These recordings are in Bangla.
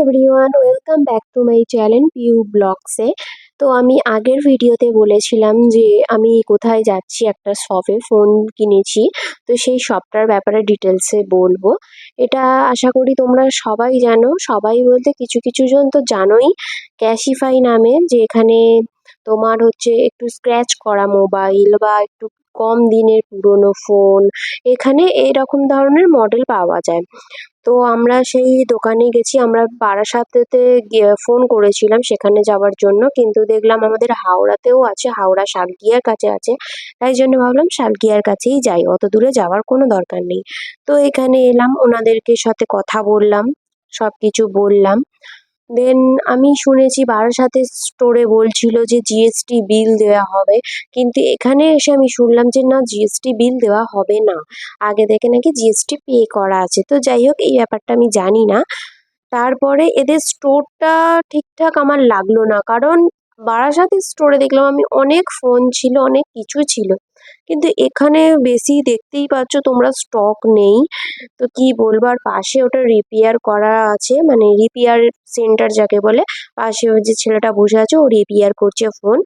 Everyone welcome back to my channel Piu ব্লগসে তো আমি আগের ভিডিওতে বলেছিলাম যে, আমি কোথায় যাচ্ছি, একটা শপে ফোন কিনেছি। তো সেই শপটার ব্যাপারে ডিটেলসে বলব। এটা আশা করি তোমরা সবাই জানো। সবাই বলতে কিছু কিছু জন তো জানোই ক্যাশিফাই নামে, যে এখানে তোমার হচ্ছে একটু স্ক্র্যাচ করা মোবাইল বা একটু কম দিনের পুরনো ফোন। এখানে এরকম ধরনের মডেল পাওয়া যায়। তো আমরা সেই দোকানে গেছি, আমরা বারাসাতেতে ফোন করেছিলাম সেখানে যাওয়ার জন্য। কিন্তু দেখলাম আমাদের হাওড়াতেও আছে, হাওড়া শালকিয়ার কাছে আছে। তাই জন্য ভাবলাম শালকিয়ার কাছেই যাই, অত দূরে যাওয়ার কোনো দরকার নেই। তো এখানে এলাম, ওনাদেরকে সাথে কথা বললাম সব কিছু বললাম। দেন আমি শুনেছি বারাসাতের স্টোরে বলছিল যে জিএসটি বিল দেওয়া হবে। কিন্তু এখানে এসে আমি শুনলাম যে না জিএসটি বিল দেওয়া হবে না। আগে থেকে নাকি জিএসটি পে করা আছে। তো যাই হোক, এই ব্যাপারটা আমি জানি না। তারপরে এদের স্টোরটা ঠিকঠাক আমার লাগল না। কারণ বারাসাতের স্টোরে দেখলাম আমি অনেক ফোন ছিল, অনেক কিছু ছিল। কিন্তু এখানে বেশি দেখতেই পাচ্ছ তোমরা স্টক নেই। তো কি বলব, আর পাশে ওটা রিপেয়ার করা আছে মানে রিপেয়ার সেন্টার যাকে বলে, পাশে ওই যে ছেলেটা বসে আছে, ও রিপেয়ার করছে ফোন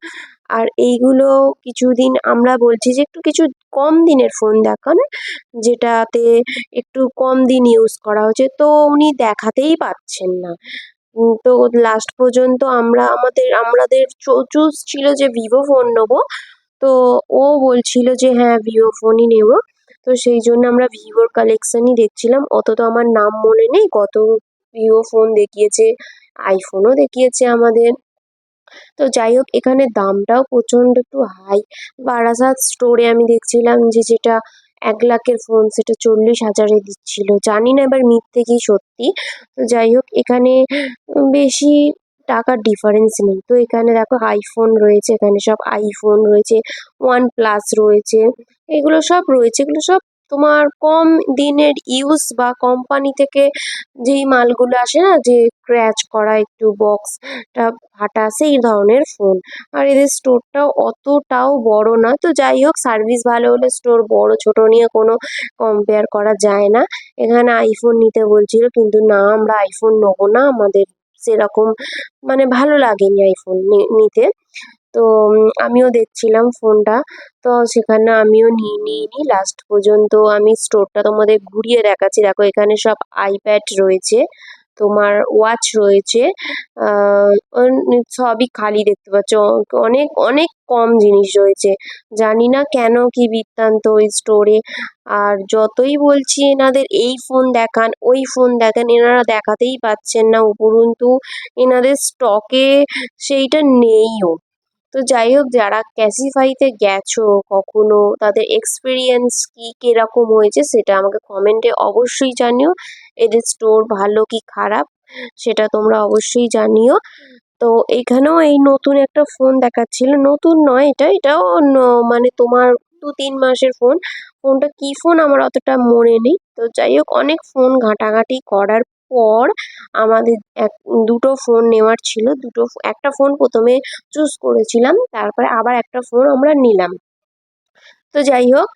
আর এইগুলো কিছুদিন আমরা বলছি যে একটু কিছু কম দিনের ফোন দেখান, যেটাতে একটু কম দিন ইউজ করা হচ্ছে। তো উনি দেখাতেই পাচ্ছেন না। তো লাস্ট পর্যন্ত আমরা আমাদের আমাদের চুজ ছিল যে ভিভো ফোন নেব। তো ও বলছিল যে হ্যাঁ ভিভো ফোনই নেব। তো সেই জন্য আমরা ভিভোর কালেকশনই দেখছিলাম। অত তো আমার নাম মনে নেই। কত ভিভো ফোন দেখিয়েছে আইফোনও দেখিয়েছে আমাদের। তো যাই হোক, এখানে দামটাও প্রচণ্ড একটু হাই বারাসাত স্টোরে আমি দেখছিলাম যে যেটা এক লাখের ফোন সেটা চল্লিশ হাজারে দিচ্ছিল। জানি না এবার মিথ্যে কি সত্যি। তো যাই হোক, এখানে বেশি টাকার ডিফারেন্স নেই। তো এখানে দেখো আইফোন রয়েছে, এখানে সব আইফোন রয়েছে ওয়ান প্লাস রয়েছে, এগুলো সব রয়েছে, এগুলো সব তোমার কম দিনের ইউজ বা কোম্পানি থেকে যেই মালগুলো আসে না, যে ক্র্যাচ করা একটু বক্সটা ফাটা সেই ধরনের ফোন আর এদের স্টোরটাও অতটাও বড় না। তো যাই হোক সার্ভিস ভালো হলে স্টোর বড়, ছোট নিয়ে কোনো কম্পেয়ার করা যায় না। এখানে আইফোন নিতে বলছিল, কিন্তু না, আমরা আইফোন নেব না। আমাদের সেরকম মানে ভালো লাগেনি আইফোন নিতে। তো আমিও দেখছিলাম ফোনটা। তো সেখানে আমিও নিয়ে নিইনি লাস্ট পর্যন্ত আমি স্টোরটা তোমাদের ঘুরিয়ে দেখাচ্ছি। দেখো, এখানে সব আইপ্যাড রয়েছে, তোমার ওয়াচ রয়েছে সবই খালি দেখতে পাচ্ছ। অনেক অনেক কম জিনিস রয়েছে। জানি না কেন কি বৃত্তান্ত ওই স্টোরে আর যতই বলছি, এনাদের এই ফোন দেখান, ওই ফোন দেখান, এনারা দেখাতেই পাচ্ছেন না। উপরন্তু, এনাদের স্টকে সেইটা নেইও। তো যাই হোক যারা ক্যাসিফাইতে গেছো, কখনো তাদের এক্সপিরিয়েন্স কি, কীরকম হয়েছে সেটা আমাকে কমেন্টে অবশ্যই জানিও। এদের স্টোর ভালো কি খারাপ, সেটা তোমরা অবশ্যই জানিও। তো এখানেও এই নতুন একটা ফোন দেখাচ্ছিল। নতুন নয় এটা, এটাও মানে তোমার দু তিন মাসের ফোন ফোনটা কি ফোন আমার অতটা মনে নেই। তো যাই হোক অনেক ফোন ঘাঁটাঘাঁটি করার পর আমাদের এক, দুটো ফোন নেওয়ার ছিল। দুটো একটা ফোন প্রথমে চুজ করেছিলাম, তারপরে আবার একটা ফোন আমরা নিলাম। তো যাই হোক,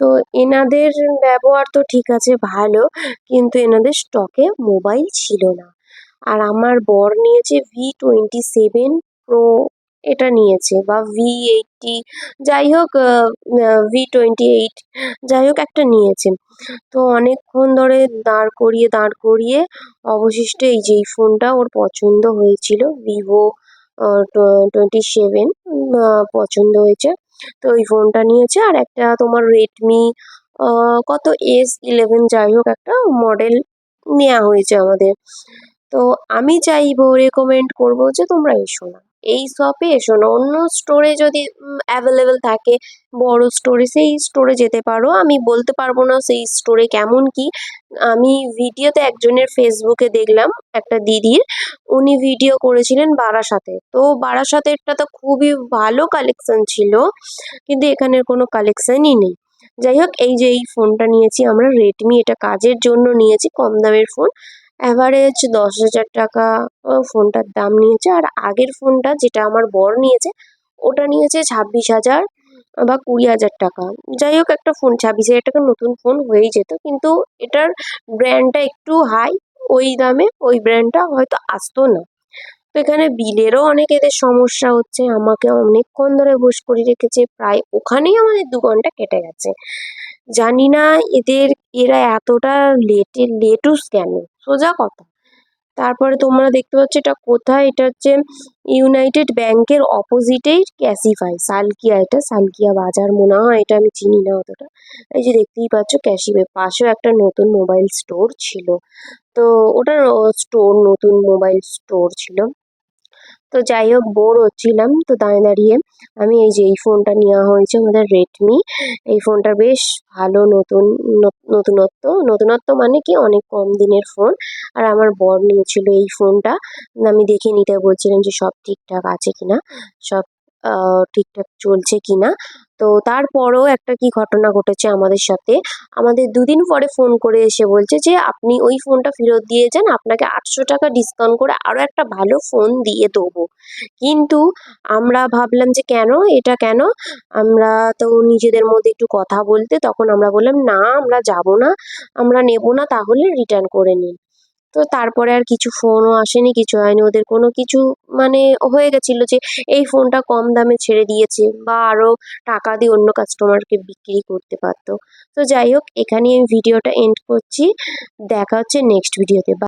তো এনাদের ব্যবহার তো ঠিক আছে, ভালো, কিন্তু এনাদের স্টকে মোবাইল ছিল না। আর আমার বর নিয়েছে ভি টোয়েন্টি সেভেন প্রো এটা নিয়েছে বা ভি এইটটি যাই হোক ভি টোয়েন্টি এইট যাই হোক একটা নিয়েছে। তো অনেকক্ষণ ধরে দাঁড় করিয়ে দাঁড় করিয়ে অবশিষ্ট এই যে ফোনটা ওর পছন্দ হয়েছিল ভিভো টোয়েন্টি সেভেন পছন্দ হয়েছে। তো ওই ফোনটা নিয়েছে আর একটা তোমার রেডমি কত এস ইলেভেন যাই হোক একটা মডেল নেওয়া হয়েছে আমাদের। তো আমি চাইব রেকমেন্ড করব যে তোমরা এসো না। এই শপে এসো না। অন্য স্টোরে যদি অ্যাভেলেবেল থাকে, বড় স্টোরে সেই স্টোরে যেতে পারো। আমি বলতে পারব না সেই স্টোরে কেমন কি। আমি ভিডিওতে একজনের ফেসবুকে দেখলাম, একটা দিদির। উনি ভিডিও করেছিলেন বারাসাতে। তো বারাসাতেরটা তো খুবই ভালো কালেকশন ছিল, কিন্তু এখানের কোনো কালেকশনই নেই। যাই হোক, এই যে এই ফোনটা নিয়েছি, আমরা রেডমি এটা কাজের জন্য নিয়েছি, কম দামের ফোন অ্যাভারেজ দশ হাজার টাকা ফোনটার দাম নিয়েছে। আর আগের ফোনটা যেটা আমার বর নিয়েছে, ওটা নিয়েছে ছাব্বিশ হাজার বা কুড়ি হাজার টাকা। যাই হোক, একটা ফোন, ছাব্বিশ হাজার টাকা নতুন ফোন হয়েই যেত, কিন্তু এটার ব্র্যান্ডটা একটু হাই ওই দামে ওই ব্র্যান্ডটা হয়তো আসতো না। তো এখানে বিলেরও অনেক এদের সমস্যা হচ্ছে, আমাকে অনেকক্ষণ ধরে বস করে রেখেছে, প্রায় ওখানেই আমাদের দু ঘণ্টা কেটে গেছে। জানি না এদের, এরা এতটা লেটে, লেটুস কেন? সোজা কথা। তারপরে তোমরা দেখতে পাচ্ছ এটা কোথায়? এটা হচ্ছে ইউনাইটেড ব্যাংকের অপোজিটেই ক্যাসিফাই। সালকিয়া এটা, সালকিয়া বাজার মনে হয়, এটা আমি চিনি না অতটা। এই যে দেখতেই পাচ্ছ ক্যাসিফাই, পাশেও একটা নতুন মোবাইল স্টোর ছিল। তো ওটা স্টোর, নতুন মোবাইল স্টোর ছিল। তো যাই হোক বোর হচ্ছিলাম, তো দাঁড়িয়ে দাঁড়িয়ে আমি এই যে এই ফোনটা নেওয়া হয়েছে আমাদের রেডমি এই ফোনটা বেশ ভালো নতুন নতুনত্ব। নতুনত্ব মানে কি? অনেক কম দিনের ফোন। আর আমার বর নিয়েছিল এই ফোনটা। আমি দেখে নিতে বলছিলাম যে সব ঠিকঠাক আছে কিনা, সব ঠিকঠাক চলছে কিনা। তো তারপরও একটা কি ঘটনা ঘটেছে আমাদের সাথে? আমাদের দুদিন পরে ফোন করে এসে বলছে যে, আপনি ওই ফোনটা ফেরত দিয়ে যান, আপনাকে আটশো টাকা ডিসকাউন্ট করে আরও একটা ভালো ফোন দিয়ে দেবো। কিন্তু আমরা ভাবলাম যে, কেন? এটা কেন? আমরা তো নিজেদের মধ্যে একটু কথা বলতে, তখন আমরা বললাম, না, আমরা যাব না, আমরা নেব না, তাহলে রিটার্ন করে নিন। তো তারপরে আর কিছু ফোনও আসেনি, কিছু হয়নি। ওদের কোনো কিছু মানে হয়ে গেছিল যে এই ফোনটা কম দামে ছেড়ে দিয়েছে বা আরও টাকা দিয়ে অন্য কাস্টমারকে বিক্রি করতে পারতো। তো যাই হোক, এখানেই আমি ভিডিওটা এন্ড করছি। দেখা হচ্ছে নেক্সট ভিডিওতে বা